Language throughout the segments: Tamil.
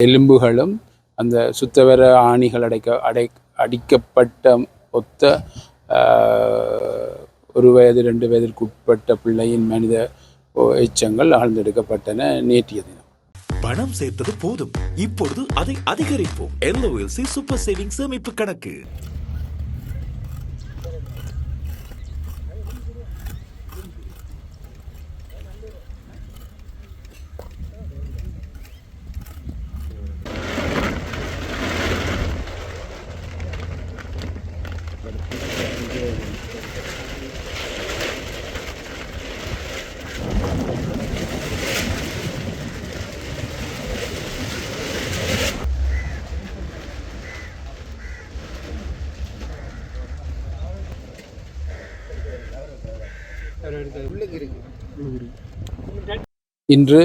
எலும்புகளும் அந்த சுத்தவர ஆணிகள் அடைக்க அடை அடிக்கப்பட்ட ஒத்த ஆஹ், ஒரு வயது ரெண்டு வயதிற்கு உட்பட்ட பிள்ளையின் மனித எச்சங்கள் ஆழ்ந்தெடுக்கப்பட்டன நேற்றைய தினம். பணம் சேர்த்தது போதும். இப்பொழுது அதை அதிகரிப்போம். எல்ஓஎல்சி சூப்பர் சேவிங் சேமிப்பு கணக்கு. இன்று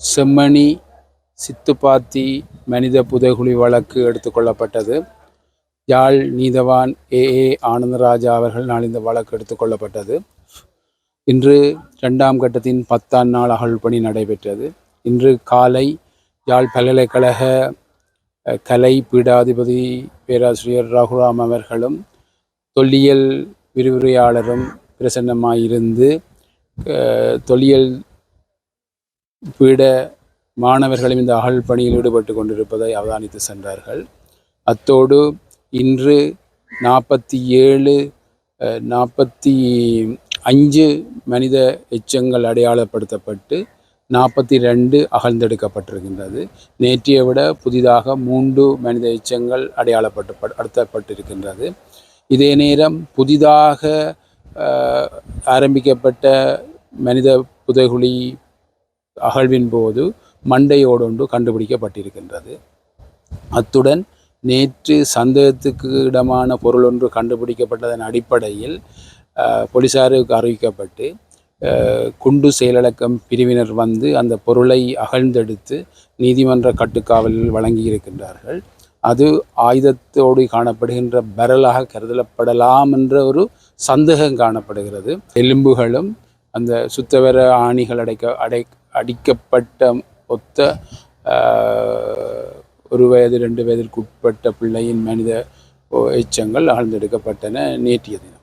செம்மணி சித்துப்பாத்தி மனித புதைகுழி வழக்கு எடுத்துக்கொள்ளப்பட்டது யாழ் நீதவான் ஏ. ஏ. ஆனந்தராஜா அவர்கள் நாள் இந்த வழக்கு எடுத்துக்கொள்ளப்பட்டது இன்று இரண்டாம் கட்டத்தின் பத்தாம் நாள் அகழ் பணி நடைபெற்றது. இன்று காலை யாழ் பல்கலைக்கழக கலை பீடாதிபதி பேராசிரியர் ரகுராம் அவர்களும் தொல்லியல் விரிவுரையாளரும் பிரசன்னமாயிருந்து இருந்து தொல்லியல் பீட மாணவர்களும் இந்த அகழ் பணியில் ஈடுபட்டு கொண்டிருப்பதை அவதானித்து சென்றார்கள். அத்தோடு இன்று நாற்பத்தி ஏழு நாற்பத்தி அஞ்சு மனித எச்சங்கள் அடையாளப்படுத்தப்பட்டு நாற்பத்தி ரெண்டு அகழ்ந்தெடுக்கப்பட்டிருக்கின்றது. நேற்றைய விட புதிதாக மூன்று மனித எச்சங்கள் அடையாளப்பட்டு அடுத்தப்பட்டிருக்கின்றது. இதே நேரம் புதிதாக ஆரம்பிக்கப்பட்ட மனித புதைகுழி அகழ்வின் போது மண்டையோடொன்று கண்டுபிடிக்கப்பட்டிருக்கின்றது. அத்துடன் நேற்று சந்தேகத்துக்கு இடமான பொருள் ஒன்று கண்டுபிடிக்கப்பட்டதன் அடிப்படையில் போலீசாருக்கு அறிவிக்கப்பட்டு குண்டு செயலடக்கம் பிரிவினர் வந்து அந்த பொருளை அகழ்ந்தெடுத்து நீதிமன்ற கட்டுக்காவலில் வழங்கியிருக்கின்றார்கள். அது ஆயுதத்தோடு காணப்படுகின்ற பரலாக கருதப்படலாம் என்ற ஒரு சந்தேகம் காணப்படுகிறது. எலும்புகளும் அந்த சுத்தவர ஆணிகள் அடைக்க அடை அடிக்கப்பட்ட ஒத்த ஒரு வயது ரெண்டு வயதிற்கு உட்பட்ட பிள்ளையின் மனித எச்சங்கள் ஆழ்ந்தெடுக்கப்பட்டன. நேற்றைய தினம்.